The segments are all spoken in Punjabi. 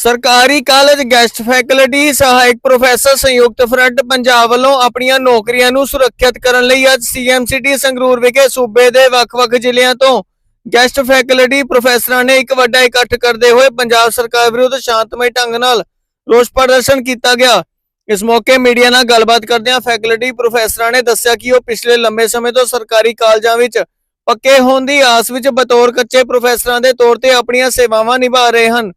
ਸਰਕਾਰੀ ਕਾਲਜ ਗੈਸਟ ਫੈਕਲਟੀ ਸਹਾਇਕ ਪ੍ਰੋਫੈਸਰ ਸੰਯੁਕਤ ਫਰੰਟ ਪੰਜਾਬ ਵੱਲੋਂ ਆਪਣੀਆਂ ਨੌਕਰੀਆਂ ਨੂੰ ਸੁਰੱਖਿਅਤ ਕਰਨ ਲਈ ਅੱਜ ਸੀਐਮਸੀਟੀ ਸੰਗਰੂਰ ਵਿਖੇ ਸੂਬੇ ਦੇ ਵੱਖ-ਵੱਖ ਜ਼ਿਲ੍ਹਿਆਂ ਤੋਂ ਗੈਸਟ ਫੈਕਲਟੀ ਪ੍ਰੋਫੈਸਰਾਂ ਨੇ ਇੱਕ ਵੱਡਾ ਇਕੱਠ ਕਰਦੇ ਹੋਏ ਪੰਜਾਬ ਸਰਕਾਰ ਵਿਰੁੱਧ ਸ਼ਾਂਤਮਈ ਢੰਗ ਨਾਲ ਰੋਸ ਪ੍ਰਦਰਸ਼ਨ ਕੀਤਾ ਗਿਆ। ਇਸ ਮੌਕੇ ਮੀਡੀਆ ਨਾਲ ਗੱਲਬਾਤ ਕਰਦਿਆਂ ਫੈਕਲਟੀ ਪ੍ਰੋਫੈਸਰਾਂ ਨੇ ਦੱਸਿਆ ਕਿ ਉਹ ਪਿਛਲੇ ਲੰਬੇ ਸਮੇਂ ਤੋਂ ਸਰਕਾਰੀ ਕਾਲਜਾਂ ਵਿੱਚ ਪੱਕੇ ਹੋਣ ਦੀ ਆਸ ਵਿੱਚ ਬਤੌਰ ਕੱਚੇ ਪ੍ਰੋਫੈਸਰਾਂ ਦੇ ਤੌਰ ਤੇ ਆਪਣੀਆਂ ਸੇਵਾਵਾਂ ਨਿਭਾ ਰਹੇ ਹਨ।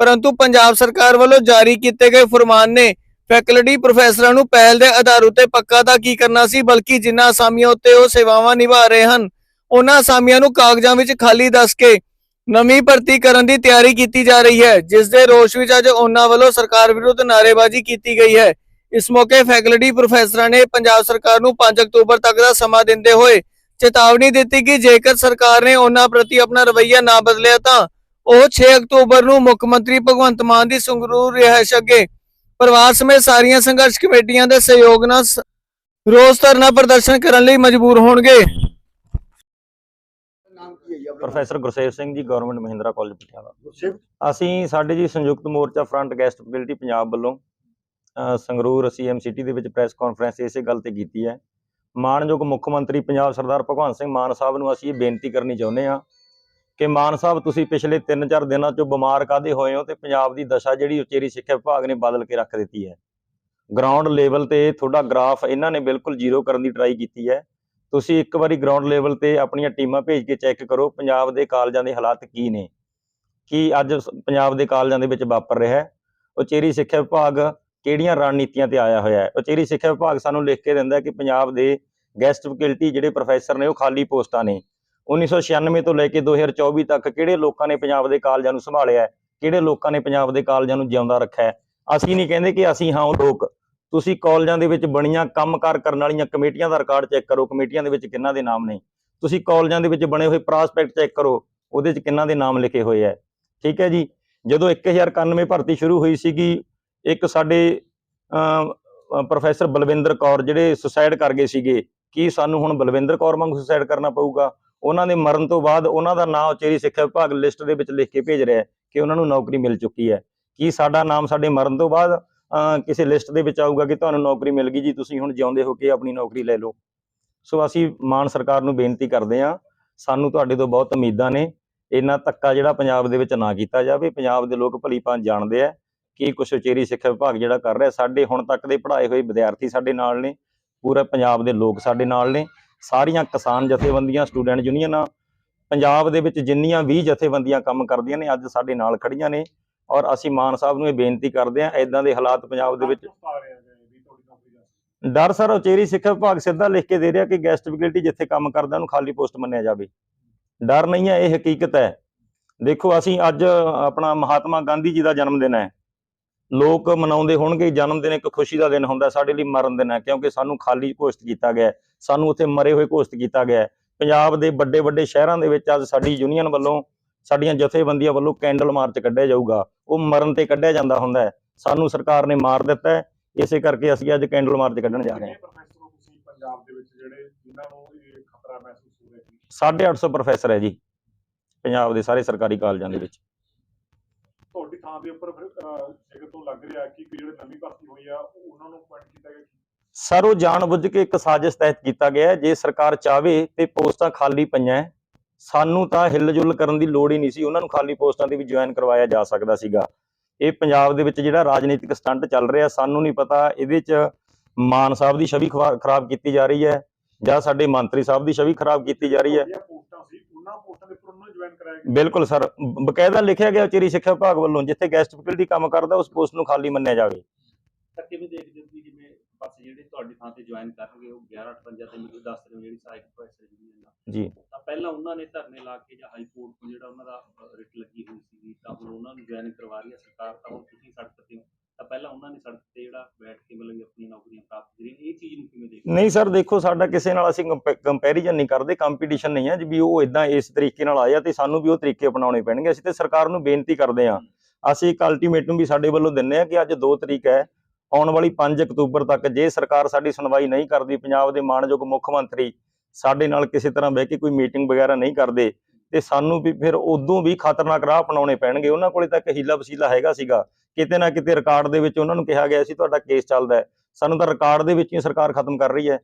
ਪਰੰਤੂ ਪੰਜਾਬ ਸਰਕਾਰ ਵੱਲੋਂ ਜਾਰੀ ਕੀਤੇ ਗਏ ਫਰਮਾਨ ਨੇ ਫੈਕਲਟੀ ਪ੍ਰੋਫੈਸਰਾਂ ਨੂੰ ਪਹਿਲ ਦੇ ਆਧਾਰ ਉੱਤੇ ਪੱਕਾ ਤਾਂ ਕੀ ਕਰਨਾ ਸੀ, ਬਲਕਿ ਜਿਨ੍ਹਾਂ ਅਸਾਮੀਆਂ ਉੱਤੇ ਉਹ ਸੇਵਾਵਾਂ ਨਿਭਾ ਰਹੇ ਹਨ, ਉਹਨਾਂ ਅਸਾਮੀਆਂ ਨੂੰ ਕਾਗਜ਼ਾਂ ਵਿੱਚ ਖਾਲੀ ਦੱਸ ਕੇ ਨਵੀਂ ਭਰਤੀ ਕਰਨ ਦੀ ਤਿਆਰੀ ਕੀਤੀ ਜਾ ਰਹੀ ਹੈ, ਜਿਸ ਦੇ ਰੋਸ਼ ਵਿੱਚ ਅੱਜ ਉਹਨਾਂ ਵੱਲੋਂ ਸਰਕਾਰ ਵਿਰੁੱਧ ਨਾਅਰੇਬਾਜ਼ੀ ਕੀਤੀ ਗਈ ਹੈ। ਇਸ ਮੌਕੇ ਫੈਕਲਟੀ ਪ੍ਰੋਫੈਸਰਾਂ ਨੇ ਪੰਜਾਬ ਸਰਕਾਰ ਨੂੰ 5 ਅਕਤੂਬਰ ਤੱਕ ਦਾ ਸਮਾਂ ਦਿੰਦੇ ਹੋਏ ਚੇਤਾਵਨੀ ਦਿੱਤੀ ਕਿ ਜੇਕਰ ਸਰਕਾਰ ਨੇ ਉਹਨਾਂ ਪ੍ਰਤੀ ਆਪਣਾ ਰਵੱਈਆ ਨਾ ਬਦਲਿਆ ਤਾਂ ਉਹ 6 ਅਕਤੂਬਰ ਨੂੰ ਮੁੱਖ ਮੰਤਰੀ ਭਗਵੰਤ ਮਾਨ ਦੀ ਸੰਗਰੂਰ ਰਿਹਾਇਸ਼ ਅੱਗੇ ਪਰਿਵਾਰ ਸਮੇਤ ਸਾਰੀਆਂ ਸੰਘਰਸ਼ ਕਮੇਟੀਆਂ ਦੇ ਸਹਿਯੋਗ ਨਾਲ ਰੋਸ ਧਰਨਾ ਪ੍ਰਦਰਸ਼ਨ ਕਰਨ ਲਈ ਮਜਬੂਰ ਹੋਣਗੇ। Professor Gursev Singh ji government Mahindra college Patiala. ਅਸੀਂ ਸਾਡੇ ਜੀ ਸੰਯੁਕਤ ਮੋਰਚਾ ਫਰੰਟ ਗੈਸਟ ਫੈਕਲਟੀ ਪੰਜਾਬ ਵੱਲੋਂ ਸੰਗਰੂਰ ਸੀਐਮ ਸਿਟੀ ਦੇ ਵਿੱਚ ਪ੍ਰੈਸ ਕਾਨਫਰੰਸ ਇਸੇ ਗੱਲ ਤੇ ਕੀਤੀ ਹੈ। ਮਾਨਯੋਗ ਮੁੱਖ ਮੰਤਰੀ ਪੰਜਾਬ ਸਰਦਾਰ ਭਗਵੰਤ ਸਿੰਘ ਮਾਨ ਸਾਹਿਬ ਨੂੰ ਅਸੀਂ ਇਹ ਬੇਨਤੀ ਕਰਨੀ ਚਾਹੁੰਦੇ ਹਾਂ ਕਿ ਮਾਨ ਸਾਹਿਬ, ਤੁਸੀਂ ਪਿਛਲੇ 3-4 ਦਿਨਾਂ ਤੋਂ ਬਿਮਾਰ ਕਾਦੇ ਹੋਏ ਹੋ ਤੇ ਪੰਜਾਬ ਦੀ ਦਸ਼ਾ ਜਿਹੜੀ ਉਚੇਰੀ ਸਿੱਖਿਆ ਵਿਭਾਗ ਨੇ ਬਦਲ ਕੇ ਰੱਖ ਦਿੱਤੀ ਹੈ? ਗਰਾਊਂਡ ਲੈਵਲ ਤੇ ਤੁਹਾਡਾ ਗ੍ਰਾਫ ਇਹਨਾਂ ਨੇ ਬਿਲਕੁਲ ਜ਼ੀਰੋ ਕਰਨ ਦੀ ਟਰਾਈ ਕੀਤੀ ਹੈ। ਤੁਸੀਂ ਇੱਕ ਵਾਰੀ ਗਰਾਊਂਡ ਲੈਵਲ ਤੇ ਆਪਣੀਆਂ ਟੀਮਾਂ ਭੇਜ ਕੇ ਚੈੱਕ ਕਰੋ, ਪੰਜਾਬ ਦੇ ਕਾਲਜਾਂ ਦੇ ਹਾਲਾਤ ਕੀ ਨੇ? ਕੀ ਅੱਜ ਪੰਜਾਬ ਦੇ ਕਾਲਜਾਂ ਦੇ ਵਿੱਚ ਵਾਪਰ ਰਿਹਾ ਹੈ? ਉਚੇਰੀ ਸਿੱਖਿਆ ਵਿਭਾਗ ਕਿਹੜੀਆਂ ਰਣਨੀਤੀਆਂ ਤੇ ਆਇਆ ਹੋਇਆ ਹੈ? ਉਚੇਰੀ ਸਿੱਖਿਆ ਵਿਭਾਗ ਸਾਨੂੰ ਲਿਖ ਕੇ ਦਿੰਦਾ ਕਿ ਪੰਜਾਬ ਦੇ ਗੈਸਟ ਫੈਕਲਟੀ ਜਿਹੜੇ ਪ੍ਰੋਫੈਸਰ ਨੇ ਉਹ ਖਾਲੀ ਪੋਸਟਾਂ ਨੇ। 1996 ਤੋਂ ਲੈ ਕੇ 2024 ਤੱਕ ਕਿਹੜੇ ਲੋਕਾਂ ਨੇ ਪੰਜਾਬ ਦੇ ਕਾਲਜਾਂ ਨੂੰ ਸੰਭਾਲਿਆ ਕਿਹੜੇ ਲੋਕਾਂ ਨੇ ਪੰਜਾਬ ਦੇ ਕਾਲਜਾਂ ਨੂੰ ਜਿਉਂਦਾ ਰੱਖਿਆ ਅਸੀਂ ਨਹੀਂ ਕਹਿੰਦੇ ਕਿ ਅਸੀਂ ਹਾਂ, ਉਹ ਲੋਕ। ਤੁਸੀਂ ਕਾਲਜਾਂ ਦੇ ਵਿੱਚ ਬਣੀਆਂ ਕੰਮਕਾਰ ਕਰਨ ਵਾਲੀਆਂ ਕਮੇਟੀਆਂ ਦਾ ਰਿਕਾਰਡ ਚੈੱਕ ਕਰੋ, ਕਮੇਟੀਆਂ ਦੇ ਵਿੱਚ ਕਿੰਨਾਂ ਦੇ ਨਾਮ ਨੇ? ਤੁਸੀਂ ਕਾਲਜਾਂ ਦੇ ਵਿੱਚ ਬਣੇ ਹੋਏ ਪ੍ਰਾਸਪੈਕਟ ਚੈੱਕ ਕਰੋ, ਉਹਦੇ 'ਚ ਕਿੰਨਾਂ ਦੇ ਨਾਮ ਲਿਖੇ ਹੋਏ ਹੈ? ਠੀਕ ਹੈ ਜੀ? ਜਦੋਂ 1091 ਭਰਤੀ ਸ਼ੁਰੂ ਹੋਈ ਸੀਗੀ, ਇੱਕ ਸਾਡੇ ਪ੍ਰੋਫੈਸਰ ਬਲਵਿੰਦਰ ਕੌਰ ਜਿਹੜੇ ਸੁਸਾਈਡ ਕਰ ਗਏ ਸੀਗੇ, ਕੀ ਸਾਨੂੰ ਹੁਣ ਬਲਵਿੰਦਰ ਕੌਰ ਵਾਂਗੂ ਸੁਸਾਈਡ ਕਰਨਾ ਪਊਗਾ? ਉਹਨਾਂ ਦੇ ਮਰਨ ਤੋਂ ਬਾਅਦ ਉਹਨਾਂ ਦਾ ਨਾਮ ਉਚੇਰੀ ਸਿੱਖਿਆ ਵਿਭਾਗ ਲਿਸਟ ਦੇ ਵਿੱਚ ਲਿਖ ਕੇ ਭੇਜ ਰਿਹਾ ਹੈ ਕਿ ਉਹਨਾਂ ਨੂੰ ਨੌਕਰੀ ਮਿਲ ਚੁੱਕੀ ਹੈ। ਕੀ ਸਾਡਾ ਨਾਮ ਸਾਡੇ ਮਰਨ ਤੋਂ ਬਾਅਦ ਕਿਸੇ ਲਿਸਟ ਦੇ ਵਿੱਚ ਆਊਗਾ ਕਿ ਤੁਹਾਨੂੰ ਨੌਕਰੀ ਮਿਲ ਗਈ ਜੀ, ਤੁਸੀਂ ਹੁਣ ਜਿਉਂਦੇ ਹੋ ਕੇ ਆਪਣੀ ਨੌਕਰੀ ਲੈ ਲਓ। ਸੋ ਅਸੀਂ ਮਾਨ ਸਰਕਾਰ ਨੂੰ ਬੇਨਤੀ ਕਰਦੇ ਹਾਂ, ਸਾਨੂੰ ਤੁਹਾਡੇ ਤੋਂ ਬਹੁਤ ਉਮੀਦਾਂ ਨੇ, ਇੰਨਾ ਧੱਕਾ ਜਿਹੜਾ ਪੰਜਾਬ ਦੇ ਵਿੱਚ ਨਾ ਕੀਤਾ ਜਾਵੇ। ਪੰਜਾਬ ਦੇ ਲੋਕ ਭਲੀ ਭਾਂਤ ਜਾਣਦੇ ਆ ਕਿ ਕੁਛ ਉਚੇਰੀ ਸਿੱਖਿਆ ਵਿਭਾਗ ਜਿਹੜਾ ਕਰ ਰਿਹਾ, ਸਾਡੇ ਹੁਣ ਤੱਕ ਦੇ ਪੜ੍ਹਾਏ ਹੋਏ ਵਿਦਿਆਰਥੀ ਸਾਡੇ ਨਾਲ ਨੇ, ਪੂਰਾ ਪੰਜਾਬ ਦੇ ਲੋਕ ਸਾਡੇ ਨਾਲ ਨੇ। ਸਾਰੀਆਂ ਕਿਸਾਨ ਜਥੇਬੰਦੀਆਂ, ਸਟੂਡੈਂਟ ਯੂਨੀਅਨਾਂ, ਪੰਜਾਬ ਦੇ ਵਿੱਚ ਜਿੰਨੀਆਂ ਵੀ ਜਥੇਬੰਦੀਆਂ ਕੰਮ ਕਰਦੀਆਂ ਨੇ, ਅੱਜ ਸਾਡੇ ਨਾਲ ਖੜੀਆਂ ਨੇ ਔਰ ਅਸੀਂ ਮਾਨ ਸਾਹਿਬ ਨੂੰ ਇਹ ਬੇਨਤੀ ਕਰਦੇ ਹਾਂ ਇਦਾਂ ਦੇ ਹਾਲਾਤ ਪੰਜਾਬ ਦੇ ਵਿੱਚ ਡਰ ਸਰ ਉਚੇਰੀ ਸਿੱਖਿਆ ਵਿਭਾਗ ਸਿੱਧਾ ਲਿਖ ਕੇ ਦੇ ਰਿਹਾ ਕਿ ਗੈਸਟ ਫੈਕਲਟੀ ਜਿੱਥੇ ਕੰਮ ਕਰਦਾ, ਉਹਨੂੰ ਖਾਲੀ ਪੋਸਟ ਮੰਨਿਆ ਜਾਵੇ। ਡਰ ਨਹੀਂ ਹੈ, ਇਹ ਹਕੀਕਤ ਹੈ। ਦੇਖੋ, ਅਸੀਂ ਅੱਜ ਆਪਣਾ ਮਹਾਤਮਾ ਗਾਂਧੀ ਜੀ ਦਾ ਜਨਮ ਦਿਨ ਹੈ। ਲੋਕ ਮਨਾਉਂਦੇ ਹੋਣਗੇ ਜਨਮ ਦਿਨ ਇੱਕ ਖੁਸ਼ੀ ਦਾ ਦਿਨ ਹੁੰਦਾ ਸਾਡੇ ਲਈ ਮਰਨ ਦਿਨ ਹੈ ਕਿਉਂਕਿ ਸਾਨੂੰ ਖਾਲੀ ਘੋਸ਼ਿਤ ਕੀਤਾ ਗਿਆ ਸਾਨੂੰ ਉੱਥੇ ਮਰੇ ਹੋਏ ਘੋਸ਼ਿਤ ਕੀਤਾ ਗਿਆ। ਪੰਜਾਬ ਦੇ ਵੱਡੇ ਵੱਡੇ ਸ਼ਹਿਰਾਂ ਦੇ ਵਿੱਚ ਅੱਜ ਸਾਡੀ ਯੂਨੀਅਨ ਵੱਲੋਂ ਸਾਡੀਆਂ ਜਥੇਬੰਦੀਆਂ ਵੱਲੋਂ ਕੈਂਡਲ ਮਾਰਚ ਕੱਢਿਆ ਜਾਊਗਾ ਉਹ ਮਰਨ ਤੇ ਕੱਢਿਆ ਜਾਂਦਾ ਹੁੰਦਾ ਹੈ। ਸਾਨੂੰ ਸਰਕਾਰ ਨੇ ਮਾਰ ਦਿੱਤਾ ਹੈ ਇਸੇ ਕਰਕੇ ਅਸੀਂ ਅੱਜ ਕੈਂਡਲ ਮਾਰਚ ਕੱਢਣ ਜਾ ਰਹੇ ਹਾਂ। ਪੰਜਾਬ ਦੇ ਵਿੱਚ ਜਿਹੜੇ ਜਿਨ੍ਹਾਂ ਨੂੰ ਇਹ ਖਤਰਾ ਮਹਿਸੂਸ ਹੋ ਰਿਹਾ ਜੀ 850 ਪ੍ਰੋਫੈਸਰ ਹੈ ਜੀ ਪੰਜਾਬ ਦੇ ਸਾਰੇ ਸਰਕਾਰੀ ਕਾਲਜਾਂ ਦੇ ਵਿੱਚ। ਥਾਂ ਦੇ ਉੱਪਰ ਫਿਰ ਤੋਂ ਲੱਗ ਰਿਹਾ ਕਿ ਜਿਹੜੇ ਨਵੀਂ ਭਰਤੀ ਹੋਈ ਆ ਉਹ- ਉਹਨਾਂ ਨੂੰ ਪੁਆਇੰਟ ਕੀਤਾ ਗਿਆ ਸਰ ਉਹ ਜਾਣਬੁੱਝ ਕੇ ਇੱਕ ਸਾਜ਼ਿਸ਼ ਤਹਿਤ ਕੀਤਾ ਗਿਆ। ਜੇ ਸਰਕਾਰ ਚਾਵੇ ਤੇ ਪੋਸਟਾਂ ਖਾਲੀ ਪਈਆਂ ਸਾਨੂੰ ਤਾਂ ਹਿੱਲ-ਜੁਲ ਕਰਨ ਦੀ ਲੋੜ ਹੀ ਨਹੀਂ ਸੀ। ਉਹਨਾਂ ਨੂੰ ਖਾਲੀ ਪੋਸਟਾਂ ਤੇ ਵੀ ਜੁਆਇਨ ਕਰਵਾਇਆ ਜਾ ਸਕਦਾ ਸੀਗਾ। ਇਹ ਪੰਜਾਬ ਦੇ ਵਿੱਚ ਜਿਹੜਾ ਰਾਜਨੀਤਿਕ ਸਟੰਟ ਚੱਲ ਰਿਹਾ ਸਾਨੂੰ ਨਹੀਂ ਪਤਾ। ਇਹਦੇ 'ਚ ਮਾਨ ਸਾਹਿਬ ਦੀ ਛਵੀ ਖਰਾਬ ਕੀਤੀ ਜਾ ਰਹੀ ਹੈ ਜਾਂ ਸਾਡੇ ਮੰਤਰੀ ਸਾਹਿਬ ਦੀ ਛਵੀ ਖਰਾਬ ਕੀਤੀ ਜਾ ਰਹੀ ਹੈ। ਉਹਨਾਂ ਪੋਸਟਾਂ ਦੇ ਉੱਪਰ ਉਹਨਾਂ ਨੂੰ ਜੁਆਇਨ ਕਰਾਇਆ ਗਿਆ। ਬਿਲਕੁਲ ਸਰ। ਬਕਾਇਦਾ ਲਿਖਿਆ ਗਿਆ ਉਚੇਰੀ ਸਿੱਖਿਆ ਵਿਭਾਗ ਵੱਲੋਂ ਜਿੱਥੇ ਗੈਸਟ ਫੈਕਲਟੀ ਕੰਮ ਕਰਦਾ ਉਸ ਪੋਸਟ ਨੂੰ ਖਾਲੀ ਮੰਨਿਆ ਜਾਵੇ। ਤਾਂ ਕਿਵੇਂ ਦੇਖਦੇ ਹੋ ਕਿ ਜਿਵੇਂ ਬਸ ਜਿਹੜੇ ਤੁਹਾਡੀ ਥਾਂ ਤੇ ਜੁਆਇਨ ਕਰਨਗੇ ਉਹ 1158 ਤੇ ਮੈਨੂੰ ਦੱਸ ਰਹੇ ਹੋ ਜਿਹੜੀ ਸਹਾਇਕ ਪ੍ਰੋਫੈਸਰ ਦਾ ਜੀ। ਤਾਂ ਪਹਿਲਾਂ ਉਹਨਾਂ ਨੇ ਧਰਨੇ ਲਾ ਕੇ ਜਾਂ ਹਾਈ ਕੋਰਟ ਤੋਂ ਜਿਹੜਾ ਉਹਨਾਂ ਦਾ ਰਿਟ ਲੱਗੀ ਹੋਈ ਸੀ ਤਾਂ ਹੁਣ ਉਹਨਾਂ ਨੂੰ ਜੁਆਇਨ ਕਰਵਾ ਰਹੀ ਹੈ ਸਰਕਾਰ ਤਾਂ ਹੁਣ ਤੁਸੀਂ ਸੜਕ ਤੇ ਹੋ। ਤਾਂ ਪਹਿਲਾਂ ਉਹਨਾਂ ਨੇ ਸੜਕ ਤੇ ਜਿਹੜਾ ਬੈਠ ਕੇ ਮਤਲਬ ਕਿ ਆਪਣੀਆਂ ਨੌਕਰੀਆਂ ਪ੍ਰਾਪਤ ਕਰੀਆਂ। ਇਹ ਚੀਜ਼ ਨੂੰ ਕਿਵੇਂ ਦੇਖਦੇ? ਨਹੀਂ ਸਰ ਦੇਖੋ ਸਾਡਾ ਕਿਸੇ ਨਾਲ ਅਸੀਂ ਕੰਪੈਰੀਜ਼ਨ ਨਹੀਂ ਕਰਦੇ ਕੰਪੀਟੀਸ਼ਨ ਨਹੀਂ ਹੈ ਜੀ ਵੀ ਉਹ ਇਦਾਂ ਇਸ ਤਰੀਕੇ ਨਾਲ ਆਇਆ ਤੇ ਸਾਨੂੰ ਵੀ ਉਹ ਤਰੀਕੇ ਅਪਣਾਉਣੇ ਪੈਣਗੇ। ਅਸੀਂ ਤੇ ਸਰਕਾਰ ਨੂੰ ਬੇਨਤੀ ਕਰਦੇ ਹਾਂ। ਅਸੀਂ ਇੱਕ ਅਲਟੀਮੇਟਮ ਵੀ ਸਾਡੇ ਵੱਲੋਂ ਦਿੰਨੇ ਆ ਕਿ ਅੱਜ 2 ਤਰੀਕ ਹੈ ਆਉਣ ਵਾਲੀ 5 ਅਕਤੂਬਰ ਤੱਕ ਜੇ ਸਰਕਾਰ ਸਾਡੀ ਸੁਣਵਾਈ ਨਹੀਂ ਕਰਦੀ ਪੰਜਾਬ ਦੇ ਮਾਣਯੋਗ ਮੁੱਖ ਮੰਤਰੀ ਸਾਡੇ ਨਾਲ ਕਿਸੇ ਤਰ੍ਹਾਂ ਬਹਿ ਕੇ ਕੋਈ ਮੀਟਿੰਗ ਵਗੈਰਾ ਨਹੀਂ ਕਰਦੇ ਤੇ ਸਾਨੂੰ ਵੀ ਫਿਰ ਉਦੋਂ ਵੀ ਖਤਰਨਾਕ ਰਾਹ ਅਪਣਾਉਣੇ ਪੈਣਗੇ। ਉਹਨਾਂ ਕੋਲੇ ਤਾਂ ਇੱਕ ਹੀਲਾ ਵਸੀਲਾ ਹੈਗਾ ਸੀਗਾ। ਕਿਤੇ ਨਾ ਕਿਤੇ ਰਿਕਾਰਡ ਦੇ ਵਿੱਚ ਉਹਨਾਂ ਨੂੰ ਕਿਹਾ ਗਿਆ ਸੀ, ਤੁਹਾਡਾ ਕੇਸ ਚੱਲਦਾ ਹੈ। ਸਾਨੂੰ ਤਾਂ ਰਿਕਾਰਡ ਦੇ ਵਿੱਚ ਹੀ ਸਰਕਾਰ ਖਤਮ ਕਰ ਰਹੀ ਹੈ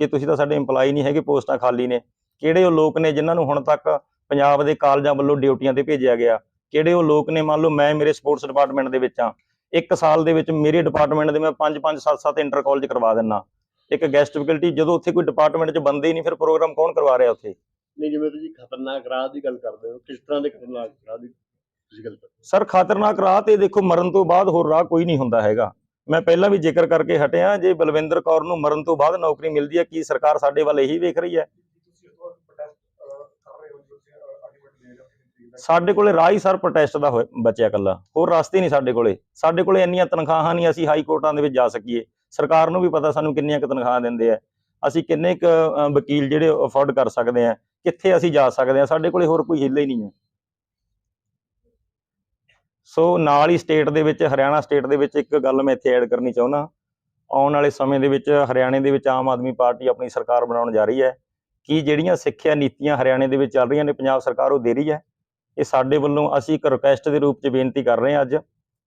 ਕਿ ਤੁਸੀਂ ਤਾਂ ਸਾਡੇ EMPLOYE ਨਹੀਂ ਹੈਗੇ, ਪੋਸਟਾਂ ਖਾਲੀ ਨੇ। ਕਿਹੜੇ ਉਹ ਲੋਕ ਨੇ ਜਿਨ੍ਹਾਂ ਨੂੰ ਹੁਣ ਤੱਕ ਪੰਜਾਬ ਦੇ ਕਾਲਜਾਂ ਵੱਲੋਂ ਡਿਊਟੀਆਂ ਤੇ ਭੇਜਿਆ ਗਿਆ? ਕਿਹੜੇ ਉਹ ਲੋਕ ਨੇ? ਮੰਨ ਲਓ ਮੈਂ ਮੇਰੇ ਸਪੋਰਟਸ ਡਿਪਾਰਟਮੈਂਟ ਦੇ ਵਿੱਚ ਆ ਇੱਕ ਸਾਲ ਦੇ ਵਿੱਚ ਮੇਰੇ ਡਿਪਾਰਟਮੈਂਟ ਦੇ ਮੈਂ 5 5 7 7 ਇੰਟਰ ਕਾਲਜ ਕਰਵਾ ਦਿੰਨਾ ਇੱਕ ਗੈਸਟ ਫੈਕਲਟੀ ਜਦੋਂ ਉੱਥੇ ਕੋਈ ਡਿਪਾਰਟਮੈਂਟ 'ਚ ਬੰਦੇ ਹੀ ਨਹੀਂ, ਫਿਰ ਪ੍ਰੋਗਰਾਮ ਕੌਣ ਕਰਵਾ ਰਿਹਾ ਉੱਥੇ? ਨਹੀਂ, ਜਿਵੇਂ ਤੁਸੀਂ ਖਤਰਨਾਕ ਰਾਹ ਦੀ ਗੱਲ ਕਰਦੇ ਹੋ, ਕਿਸ ਤਰ੍ਹਾਂ ਦੇ ਖਤਰਨਾਕ ਰਾਹ ਦੀ ਤੁਸੀਂ ਗੱਲ ਸਰ ਖਤਰਨਾਕ ਰਾਹ ਤੇ ਦੇਖੋ ਮਰਨ ਤੋਂ ਬਾਅਦ ਹੋਰ ਰਾਹ ਕੋਈ ਨਹੀਂ ਹੁੰਦਾ ਹੈਗਾ। ਮੈਂ ਪਹਿਲਾਂ ਵੀ ਜ਼ਿਕਰ ਕਰਕੇ ਹਟਿਆ ਜੇ ਬਲਵਿੰਦਰ ਕੌਰ ਨੂੰ ਮਰਨ ਤੋਂ ਬਾਅਦ ਨੌਕਰੀ ਮਿਲਦੀ ਹੈ ਕੀ ਸਰਕਾਰ ਸਾਡੇ ਵੱਲ ਇਹੀ ਵੇਖ ਰਹੀ ਹੈ? ਸਾਡੇ ਕੋਲੇ ਰਾਹ ਹੀ ਸਰ ਪ੍ਰੋਟੈਸਟ ਦਾ ਬਚਿਆ ਕੱਲਾ ਹੋਰ ਰਸਤੇ ਨਹੀਂ ਸਾਡੇ ਕੋਲੇ। ਸਾਡੇ ਕੋਲੇ ਇੰਨੀਆਂ ਤਨਖਾਹਾਂ ਨਹੀਂ ਅਸੀਂ ਹਾਈ ਕੋਰਟਾਂ ਦੇ ਵਿੱਚ ਜਾ ਸਕੀਏ। ਸਰਕਾਰ ਨੂੰ ਵੀ ਪਤਾ ਸਾਨੂੰ ਕਿੰਨੀਆਂ ਕੁ ਤਨਖਾਹਾਂ ਦਿੰਦੇ ਆ। ਅਸੀਂ ਕਿੰਨੇ ਕੁ ਵਕੀਲ ਜਿਹੜੇ ਅਫੋਰਡ ਕਰ ਸਕਦੇ ਆ। ਕਿੱਥੇ ਅਸੀਂ ਜਾ ਸਕਦੇ ਆ? ਸਾਡੇ ਕੋਲੇ ਹੋਰ ਕੋਈ ਹਿੱਲ ਹੀ ਨਹੀਂ ਹੈ। ਸੋ ਨਾਲ ਹੀ ਸਟੇਟ ਦੇ ਵਿੱਚ, ਹਰਿਆਣਾ ਸਟੇਟ ਦੇ ਵਿੱਚ ਇੱਕ ਗੱਲ ਮੈਂ ਇੱਥੇ ਐਡ ਕਰਨੀ ਚਾਹੁੰਦਾ। ਆਉਣ ਵਾਲੇ ਸਮੇਂ ਦੇ ਵਿੱਚ ਹਰਿਆਣੇ ਦੇ ਵਿੱਚ ਆਮ ਆਦਮੀ ਪਾਰਟੀ ਆਪਣੀ ਸਰਕਾਰ ਬਣਾਉਣ ਜਾ ਰਹੀ ਹੈ। ਕਿ ਜਿਹੜੀਆਂ ਸਿੱਖਿਆ ਨੀਤੀਆਂ ਹਰਿਆਣੇ ਦੇ ਵਿੱਚ ਚੱਲ ਰਹੀਆਂ ਨੇ, ਪੰਜਾਬ ਸਰਕਾਰ ਉਹ ਦੇ ਰਹੀ ਹੈ? ਇਹ ਸਾਡੇ ਵੱਲੋਂ ਅਸੀਂ ਇੱਕ ਰਿਕੁਐਸਟ ਦੇ ਰੂਪ 'ਚ ਬੇਨਤੀ ਕਰ ਰਹੇ ਹਾਂ ਅੱਜ।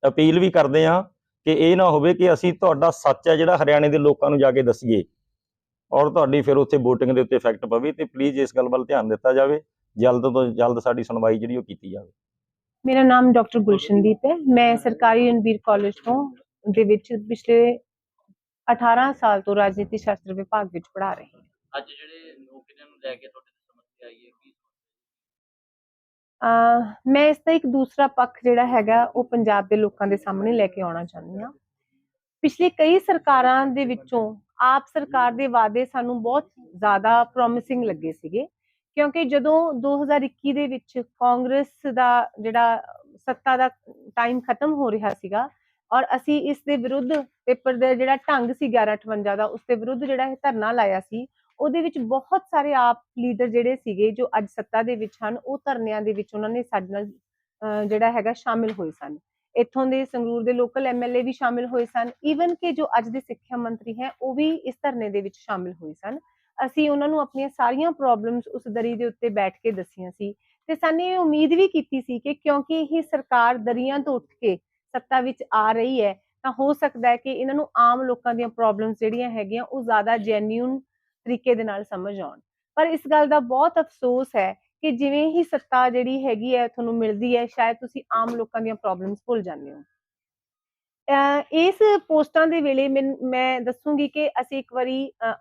ਅਪੀਲ ਵੀ ਕਰਦੇ ਹਾਂ ਕਿ ਇਹ ਨਾ ਹੋਵੇ ਕਿ ਅਸੀਂ ਤੁਹਾਡਾ ਸੱਚ ਹੈ ਜਿਹੜਾ ਹਰਿਆਣੇ ਦੇ ਲੋਕਾਂ ਨੂੰ ਜਾ ਕੇ ਦੱਸੀਏ। ਔਰ ਤੁਹਾਡੀ ਫਿਰ ਉੱਥੇ VOTING ਦੇ ਉੱਤੇ ਇਫੈਕਟ ਪਵੇ ਤੇ ਪਲੀਜ਼ ਇਸ ਗੱਲ ਵੱਲ ਧਿਆਨ ਦਿੱਤਾ ਜਾਵੇ। ਜਲਦ ਤੋਂ ਜਲਦ ਸਾਡੀ ਸੁਣਵਾਈ ਜਿਹੜੀ ਉਹ ਕੀਤੀ ਜਾਵੇ। ਮੇਰਾ ਨਾਮ ਡਾਕਟਰ ਗੁਲਸ਼ਨਦੀਪ ਹੈ। ਮੈਂ ਸਰਕਾਰੀ ਰਣਬੀਰ ਕਾਲਜ ਤੋਂ ਦੇ ਵਿੱਚ ਪਿਛਲੇ 18 ਸਾਲ ਤੋਂ ਰਾਜਨੀਤੀ ਸ਼ਾਸਤਰ ਵਿਭਾਗ ਵਿੱਚ ਪੜ੍ਹਾ ਰਹੀ ਹਾਂ। ਅੱਜ ਜਿਹੜੇ ਨੌਕਰੀਆਂ ਨੂੰ ਲੈ ਕੇ ਤੁਹਾਡੇ ਤੇ ਸਮੱਸਿਆ ਆਈ ਹੈ ਕੀ ਅਹ ਮੈਂ ਇਸ ਦਾ ਇੱਕ ਦੂਸਰਾ ਪੱਖ ਜਿਹੜਾ ਹੈਗਾ ਉਹ ਪੰਜਾਬ ਦੇ ਲੋਕਾਂ ਦੇ ਸਾਹਮਣੇ ਲੈ ਕੇ ਆਉਣਾ ਚਾਹੁੰਦੀ ਹਾਂ। ਪਿਛਲੇ ਕਈ ਸਰਕਾਰਾਂ ਦੇ ਵਿੱਚੋਂ ਆਪ ਸਰਕਾਰ ਦੇ ਵਾਅਦੇ ਸਾਨੂੰ ਬਹੁਤ ਜ਼ਿਆਦਾ ਪ੍ਰੋਮਿਸਿੰਗ ਲੱਗੇ ਸੀਗੇ। ਕਿਉਂਕਿ ਜਦੋਂ 2021 ਦੇ ਵਿੱਚ ਕਾਂਗਰਸ ਦਾ ਜਿਹੜਾ ਸੱਤਾ ਦਾ ਟਾਈਮ ਖਤਮ ਹੋ ਰਿਹਾ ਸੀਗਾ ਔਰ ਅਸੀਂ ਇਸ ਦੇ ਵਿਰੁੱਧ ਪੇਪਰ ਦਾ ਜਿਹੜਾ ਢੰਗ ਸੀ 1158 ਦਾ ਉਸ ਦੇ ਵਿਰੁੱਧ ਜਿਹੜਾ ਇਹ ਧਰਨਾ ਲਾਇਆ ਸੀ ਉਹਦੇ ਵਿੱਚ ਬਹੁਤ ਸਾਰੇ ਆਪ ਲੀਡਰ ਜਿਹੜੇ ਸੀਗੇ ਜੋ ਅੱਜ ਸੱਤਾ ਦੇ ਵਿੱਚ ਹਨ ਉਹ ਧਰਨਿਆਂ ਦੇ ਵਿੱਚ ਉਹਨਾਂ ਨੇ ਸਾਡੇ ਨਾਲ ਅਹ, ਜਿਹੜਾ ਹੈਗਾ ਸ਼ਾਮਿਲ ਹੋਏ ਸਨ। ਇੱਥੋਂ ਦੇ ਸੰਗਰੂਰ ਦੇ ਲੋਕਲ ਐਮਐਲਏ ਵੀ ਸ਼ਾਮਿਲ ਹੋਏ ਸਨ। ਈਵਨ ਕਿ ਜੋ ਅੱਜ ਦੇ ਸਿੱਖਿਆ ਮੰਤਰੀ ਹੈ ਉਹ ਵੀ ਇਸ ਧਰਨੇ ਦੇ ਵਿੱਚ ਸ਼ਾਮਿਲ ਹੋਏ ਸਨ। ਅਸੀਂ ਉਹਨਾਂ ਨੂੰ ਆਪਣੀਆਂ ਸਾਰੀਆਂ ਪ੍ਰੋਬਲਮਸ ਉਸ ਦਰੀ ਦੇ ਉੱਤੇ ਬੈਠ ਕੇ ਦੱਸੀਆਂ ਸੀ ਤੇ ਸਾਨੂੰ ਇਹ ਉਮੀਦ ਵੀ ਕੀਤੀ ਸੀ ਕਿ ਕਿਉਂਕਿ ਇਹ ਸਰਕਾਰ ਦਰੀਆਂ ਤੋਂ ਉੱਠ ਕੇ ਸੱਤਾ ਵਿੱਚ ਆ ਰਹੀ ਹੈ, ਤਾਂ ਹੋ ਸਕਦਾ ਹੈ ਕਿ ਇਹਨਾਂ ਨੂੰ ਆਮ ਲੋਕਾਂ ਦੀਆਂ ਪ੍ਰੋਬਲਮਸ ਜਿਹੜੀਆਂ ਹੈਗੀਆਂ ਉਹ ਜ਼ਿਆਦਾ ਜੈਨੂਇਨ ਤਰੀਕੇ ਦੇ ਨਾਲ ਸਮਝ ਆਉਣ। ਪਰ ਇਸ ਗੱਲ ਦਾ ਬਹੁਤ ਅਫਸੋਸ ਹੈ ਕਿ ਜਿਵੇਂ ਹੀ ਸੱਤਾ ਜਿਹੜੀ ਹੈਗੀ ਹੈ, ਤੁਹਾਨੂੰ ਮਿਲਦੀ ਹੈ, ਸ਼ਾਇਦ ਤੁਸੀਂ ਆਮ ਲੋਕਾਂ ਦੀਆਂ ਪ੍ਰੋਬਲਮਸ ਭੁੱਲ ਜਾਂਦੇ ਹੋ। ਇਸ ਪੋਸਟਾਂ ਦੇ ਵੇਲੇ ਮੈਂ ਦੱਸੂਗੀ ਕਿ ਅਸੀਂ ਇੱਕ ਵਾਰੀ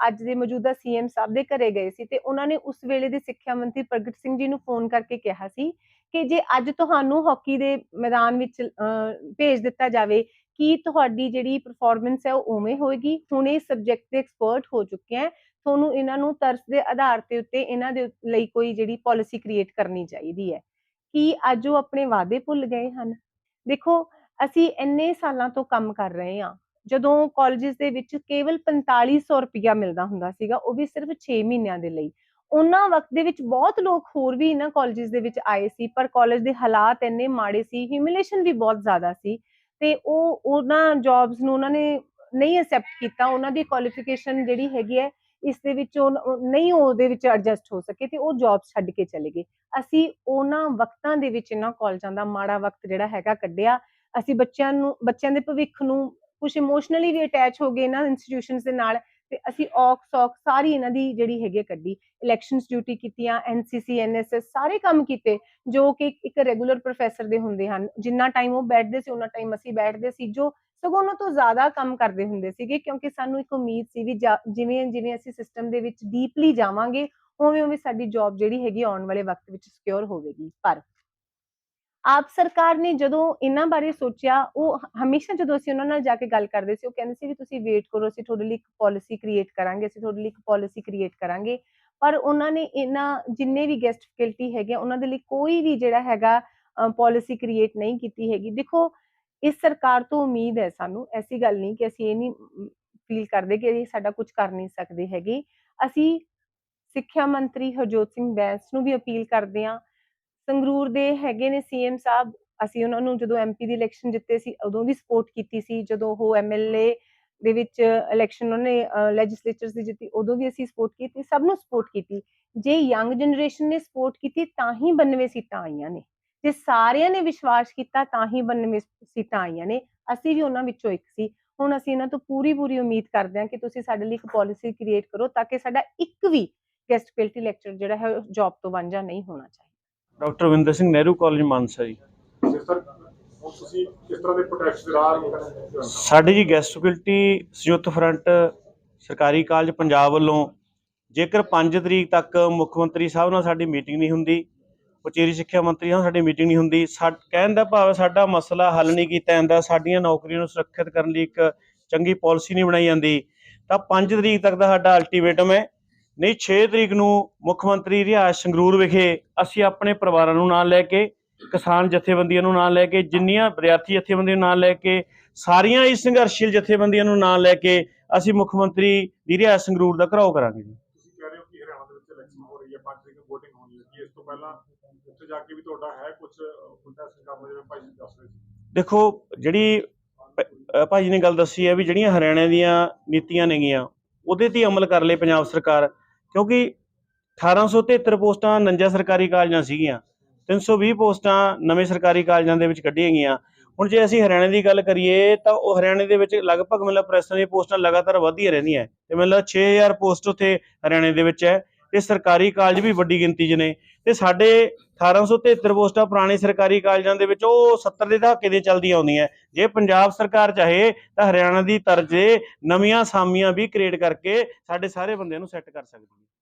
ਅੱਜ ਦੇ ਮੌਜੂਦਾ ਸੀਐਮ ਸਾਹਿਬ ਦੇ ਘਰੇ ਗਏ ਸੀ ਤੇ ਉਹਨਾਂ ਨੇ ਉਸ ਵੇਲੇ ਦੇ ਸਿੱਖਿਆ ਮੰਤਰੀ ਪ੍ਰਗਟ ਸਿੰਘ ਜੀ ਨੂੰ ਫੋਨ ਕਰਕੇ ਕਿਹਾ ਸੀ ਕਿ ਜੇ ਅੱਜ ਤੁਹਾਨੂੰ ਹਾਕੀ ਦੇ ਮੈਦਾਨ ਵਿੱਚ ਭੇਜ ਦਿੱਤਾ ਜਾਵੇ, ਕੀ ਤੁਹਾਡੀ ਜਿਹੜੀ ਪਰਫਾਰਮੈਂਸ ਹੈ ਉਹ ਉਵੇਂ ਹੋਏਗੀ? ਹੁਣ ਇਹ ਸਬਜੈਕਟ ਦੇ ਐਕਸਪਰਟ ਹੋ ਚੁੱਕੇ ਹੈ, ਤੁਹਾਨੂੰ ਇਹਨਾਂ ਨੂੰ ਤਰਸ ਦੇ ਆਧਾਰ ਤੇ ਉੱਤੇ ਇਹਨਾਂ ਦੇ ਲਈ ਕੋਈ ਜਿਹੜੀ ਪਾਲਿਸੀ ਕ੍ਰੀਏਟ ਕਰਨੀ ਚਾਹੀਦੀ ਹੈ। ਕੀ ਅੱਜ ਉਹ ਆਪਣੇ ਵਾਅਦੇ ਭੁੱਲ ਗਏ ਹਨ? ਦੇਖੋ ਅਸੀਂ ਇੰਨੇ ਸਾਲਾਂ ਤੋਂ ਕੰਮ ਕਰ ਰਹੇ ਹਾਂ, ਜਦੋਂ ਕਾਲਜਸ ਦੇ ਵਿੱਚ ਕੇਵਲ 4500 ਰੁਪਇਆ ਮਿਲਦਾ ਹੁੰਦਾ ਸੀਗਾ, ਉਹ ਵੀ ਸਿਰਫ 6 ਮਹੀਨਿਆਂ ਦੇ ਲਈ। ਉਹਨਾਂ ਵਕਤ ਦੇ ਵਿੱਚ ਬਹੁਤ ਲੋਕ ਹੋਰ ਵੀ ਇਹਨਾਂ ਕਾਲਜਸ ਦੇ ਵਿੱਚ ਆਏ ਸੀ, ਪਰ ਕਾਲਜ ਦੇ ਹਾਲਾਤ ਇੰਨੇ ਮਾੜੇ ਸੀ ਹਿਊਮਿਲੇਸ਼ਨ ਵੀ ਬਹੁਤ ਜ਼ਿਆਦਾ ਸੀ ਤੇ ਉਹ, ਉਹਨਾਂ ਜੌਬਸ ਨੂੰ ਉਹਨਾਂ ਨੇ ਨਹੀਂ ਅਸੈਪਟ ਕੀਤਾ, ਉਹਨਾਂ ਦੀ ਕੁਆਲੀਫਿਕੇਸ਼ਨ ਜਿਹੜੀ ਹੈਗੀ ਹੈ, ਇਸ ਦੇ ਵਿੱਚ ਨਹੀਂ ਉਹਦੇ ਵਿੱਚ ਐਡਜਸਟ ਹੋ ਸਕੇ ਤੇ ਉਹ ਜੌਬ ਛੱਡ ਕੇ ਚਲੇ ਗਏ। ਅਸੀਂ ਉਹਨਾਂ ਵਕਤਾਂ ਦੇ ਵਿੱਚ ਇਹਨਾਂ ਕਾਲਜਾਂ ਦਾ ਮਾੜਾ ਵਕਤ ਜਿਹੜਾ ਹੈਗਾ ਕੱਢਿਆ ਅਸੀਂ ਬੱਚਿਆਂ ਨੂੰ, ਬੱਚਿਆਂ ਦੇ ਭਵਿੱਖ ਨੂੰ ਕੁਝ ਇਮੋਸ਼ਨਲੀ ਵੀ ਅਟੈਚ ਹੋ ਗਏ ਇਹਨਾਂ ਇੰਸਟੀਟਿਊਸ਼ਨਸ ਦੇ ਨਾਲ, ਤੇ ਅਸੀਂ ਔਕ ਸੌਕ ਸਾਰੀ ਇਹਨਾਂ ਦੀ ਜਿਹੜੀ ਹੈਗੀ ਕੱਢੀ। ਇਲੈਕਸ਼ਨਸ ਡਿਊਟੀ ਕੀਤੀਆਂ ਐਨਸੀਸੀ ਐਨਐਸਐਸ ਸਾਰੇ ਕੰਮ ਕੀਤੇ, ਜੋ ਕਿ ਇੱਕ- ਰੈਗੂਲਰ ਪ੍ਰੋਫੈਸਰ ਦੇ ਹੁੰਦੇ ਹਨ। ਜਿੰਨਾ ਟਾਈਮ ਉਹ ਬੈਠਦੇ ਸੀ ਉਹਨਾਂ ਟਾਈਮ ਅਸੀਂ ਬੈਠਦੇ ਸੀ, ਜੋ ਸਗੋਂ ਉਹਨਾਂ ਤੋਂ ਜ਼ਿਆਦਾ ਕੰਮ ਕਰਦੇ ਹੁੰਦੇ ਸੀਗੇ, ਕਿਉਂਕਿ ਸਾਨੂੰ ਇੱਕ ਉਮੀਦ ਸੀ ਵੀ ਜਿਵੇਂ ਜਿਵੇਂ ਅਸੀਂ ਸਿਸਟਮ ਦੇ ਵਿੱਚ ਡੀਪਲੀ ਜਾਵਾਂਗੇ, ਉਵੇਂ ਉਵੇਂ ਸਾਡੀ ਜੌਬ ਜਿਹੜੀ ਹੈਗੀ ਆਉਣ ਵਾਲੇ ਵਕਤ ਵਿੱਚ ਸਿਕਿਉਰ ਹੋਵੇਗੀ। ਪਰ ਆਪ ਸਰਕਾਰ ਨੇ ਜਦੋਂ ਇਹਨਾਂ ਬਾਰੇ ਸੋਚਿਆ ਉਹ ਹਮੇਸ਼ਾ ਜਦੋਂ ਅਸੀਂ ਉਹਨਾਂ ਨਾਲ ਜਾ ਕੇ ਗੱਲ ਕਰਦੇ ਸੀ ਉਹ ਕਹਿੰਦੇ ਸੀ ਵੀ ਤੁਸੀਂ ਵੇਟ ਕਰੋ ਅਸੀਂ ਤੁਹਾਡੇ ਲਈ ਇੱਕ ਪਾਲਿਸੀ ਕ੍ਰੀਏਟ ਕਰਾਂਗੇ ਅਸੀਂ ਤੁਹਾਡੇ ਲਈ ਇੱਕ ਪਾਲਿਸੀ ਕ੍ਰੀਏਟ ਕਰਾਂਗੇ। ਪਰ ਉਹਨਾਂ ਨੇ ਇਹਨਾਂ ਜਿੰਨੇ ਵੀ ਗੈਸਟ ਫੈਕਲਟੀ ਹੈਗੇ ਆ, ਉਹਨਾਂ ਦੇ ਲਈ ਕੋਈ ਵੀ ਜਿਹੜਾ ਹੈਗਾ ਪਾਲਿਸੀ ਕ੍ਰੀਏਟ ਨਹੀਂ ਕੀਤੀ ਹੈਗੀ। ਦੇਖੋ ਇਸ ਸਰਕਾਰ ਤੋਂ ਉਮੀਦ ਹੈ ਸਾਨੂੰ ਐਸੀ ਗੱਲ ਨਹੀਂ ਕਿ ਅਸੀਂ ਇਹ ਨਹੀਂ ਫੀਲ ਕਰਦੇ ਕਿ ਇਹ ਸਾਡਾ ਕੁਝ ਕਰ ਨਹੀਂ ਸਕਦੇ ਹੈਗੇ। ਅਸੀਂ ਸਿੱਖਿਆ ਮੰਤਰੀ ਹਰਜੋਤ ਸਿੰਘ ਬੈਂਸ ਨੂੰ ਵੀ ਅਪੀਲ ਕਰਦੇ ਹਾਂ ਸੰਗਰੂਰ ਦੇ ਹੈਗੇ ਨੇ ਸੀਐਮ ਸਾਹਿਬ। ਅਸੀਂ ਉਹਨਾਂ ਨੂੰ ਜਦੋਂ ਐਮਪੀ ਦੀ ਇਲੈਕਸ਼ਨ ਜਿੱਤੇ ਸੀ, ਉਦੋਂ ਵੀ ਸਪੋਰਟ ਕੀਤੀ ਸੀ। ਜਦੋਂ ਉਹ ਐਮਐਲਏ ਦੇ ਵਿੱਚ ਇਲੈਕਸ਼ਨ ਉਹਨੇ ਲੈਜਿਸਲੇਚਰਸ ਦੀ ਜਿੱਤੀ, ਉਦੋਂ ਵੀ ਅਸੀਂ ਸਪੋਰਟ ਕੀਤੀ, ਸਭ ਨੂੰ ਸਪੋਰਟ ਕੀਤੀ। ਜੇ ਯੰਗ ਜਨਰੇਸ਼ਨ ਨੇ ਸਪੋਰਟ ਕੀਤੀ, ਤਾਂ ਹੀ 92 ਸੀਟਾਂ ਆਈਆਂ ਨੇ। ਜੇ ਸਾਰਿਆਂ ਨੇ ਵਿਸ਼ਵਾਸ ਕੀਤਾ, ਤਾਂ ਹੀ 92 ਸੀਟਾਂ ਆਈਆਂ ਨੇ। ਅਸੀਂ ਵੀ ਉਹਨਾਂ ਵਿੱਚੋਂ ਇੱਕ ਸੀ। ਹੁਣ ਅਸੀਂ ਇਹਨਾਂ ਤੋਂ ਪੂਰੀ ਪੂਰੀ ਉਮੀਦ ਕਰਦੇ ਹਾਂ ਕਿ ਤੁਸੀਂ ਸਾਡੇ ਲਈ ਇੱਕ ਪਾਲਿਸੀ ਕ੍ਰੀਏਟ ਕਰੋ, ਤਾਂ ਕਿ ਸਾਡਾ ਇੱਕ ਵੀ ਗੈਸਟ ਫੈਕਲਟੀ ਲੈਕਚਰ ਜਿਹੜਾ ਹੈ ਜੌਬ ਤੋਂ ਵਾਂਝਾ ਨਹੀਂ ਹੋਣਾ ਚਾਹੀਦਾ। Doctor Vinder Singh Nehru college Mansa ji. ਸਾਡੇ ਜੀ ਗੈਸਟ ਫੈਕਲਟੀ ਸੰਯੁਕਤ ਫਰੰਟ ਸਰਕਾਰੀ ਕਾਲਜ ਪੰਜਾਬ ਵੱਲੋਂ ਜੇਕਰ 5 ਤਰੀਕ ਤੱਕ ਮੁੱਖ ਮੰਤਰੀ ਸਾਹਿਬ ਨਾਲ ਸਾਡੀ ਮੀਟਿੰਗ ਨਹੀਂ ਹੁੰਦੀ ਉਚੇਰੀ ਸਿੱਖਿਆ ਮੰਤਰੀ ਨਾਲ ਸਾਡੀ ਮੀਟਿੰਗ ਨਹੀਂ ਹੁੰਦੀ ਕਹਿਣ ਦਾ ਭਾਵ ਸਾਡਾ ਮਸਲਾ ਹੱਲ ਨਹੀਂ ਕੀਤਾ ਜਾਂਦਾ ਸਾਡੀਆਂ ਨੌਕਰੀਆਂ ਨੂੰ ਸੁਰੱਖਿਅਤ ਕਰਨ ਲਈ ਇੱਕ ਚੰਗੀ ਪਾਲਿਸੀ ਨਹੀਂ ਬਣਾਈ ਜਾਂਦੀ ਤਾਂ 5 ਤਰੀਕ ਤੱਕ ਦਾ ਸਾਡਾ ਅਲਟੀਮੇਟਮ ਹੈ ਨਹੀਂ 6 ਤਰੀਕ ਨੂੰ ਮੁੱਖ ਮੰਤਰੀ ਰਿਹਾਇਸ਼ ਸੰਗਰੂਰ ਵਿਖੇ। ਅਸੀਂ ਆਪਣੇ ਪਰਿਵਾਰਾਂ ਨੂੰ ਨਾਲ ਲੈ ਕੇ ਕਿਸਾਨ ਜਥੇਬੰਦੀਆਂ ਨੂੰ ਨਾਲ ਲੈ ਕੇ ਜਿੰਨੀਆਂ ਵਿਦਿਆਰਥੀ ਜਥੇਬੰਦੀਆਂ ਨੂੰ ਨਾਲ ਲੈ ਕੇ ਸਾਰੀਆਂ ਇਸ ਸੰਘਰਸ਼ੀਲ ਜਥੇਬੰਦੀਆਂ ਨੂੰ ਨਾਲ ਲੈ ਕੇ ਅਸੀਂ ਮੁੱਖ ਮੰਤਰੀ ਦੀ ਰਿਹਾਇਸ਼ ਸੰਗਰੂਰ ਦਾ ਘਰਾਓ ਕਰਾਂਗੇ। ਜੀ ਹੋ ਹੋ ਹੈ ਹੈ। ਹੈ ਦੇਖੋ ਜਿਹੜੀ ਭਾਜੀ ਨੇ ਗੱਲ ਦੱਸੀ ਹੈ ਵੀ ਜਿਹੜੀਆਂ ਹਰਿਆਣਾ ਦੀਆਂ ਨੀਤੀਆਂ ਨੇਗੀਆਂ ਉਹਦੇ ਤੇ ਹੀ ਅਮਲ ਕਰ ਲਏ ਪੰਜਾਬ ਸਰਕਾਰ। ਕਿਉਂਕਿ 1873 ਪੋਸਟਾਂ 49 ਸਰਕਾਰੀ ਕਾਲਜਾਂ ਸੀਗੀਆਂ 320 ਪੋਸਟਾਂ ਨਵੇਂ ਸਰਕਾਰੀ ਕਾਲਜਾਂ ਦੇ ਵਿੱਚ ਕੱਢੀਆਂ ਗਈਆਂ। ਹੁਣ ਜੇ ਅਸੀਂ ਹਰਿਆਣੇ ਦੀ ਗੱਲ ਕਰੀਏ, ਤਾਂ ਉਹ ਹਰਿਆਣੇ ਦੇ ਵਿੱਚ ਲਗਭਗ ਮਤਲਬ ਪ੍ਰੈਸਾਂ ਦੀਆਂ ਪੋਸਟਾਂ ਲਗਾਤਾਰ ਵਧਦੀਆਂ ਰਹਿੰਦੀਆਂ ਹੈ। ਤੇ ਮਤਲਬ 6000 ਪੋਸਟ ਉੱਥੇ ਹਰਿਆਣੇ ਦੇ ਵਿੱਚ ਹੈ। ਤੇ ਸਰਕਾਰੀ ਕਾਲਜ ਵੀ ਵੱਡੀ ਗਿਣਤੀ 'ਚ ਨੇ। ਤੇ ਸਾਡੇ 1873 ਪੋਸਟਾਂ ਪੁਰਾਣੇ ਸਰਕਾਰੀ ਕਾਲਜਾਂ ਦੇ ਵਿੱਚ ਉਹ 70 ਦੇ ਦਹਾਕੇ ਦੇ ਚੱਲਦੀਆਂ ਆਉਂਦੀਆਂ। ਜੇ ਪੰਜਾਬ ਸਰਕਾਰ ਚਾਹੇ ਤਾਂ ਹਰਿਆਣਾ ਦੀ ਤਰਜ਼ ਨਵੀਆਂ ਸਾਮੀਆਂ ਵੀ ਕ੍ਰੀਏਟ ਕਰਕੇ ਸਾਡੇ ਸਾਰੇ ਬੰਦਿਆਂ ਨੂੰ ਸੈੱਟ ਕਰ ਸਕਦੀ ਹੈ।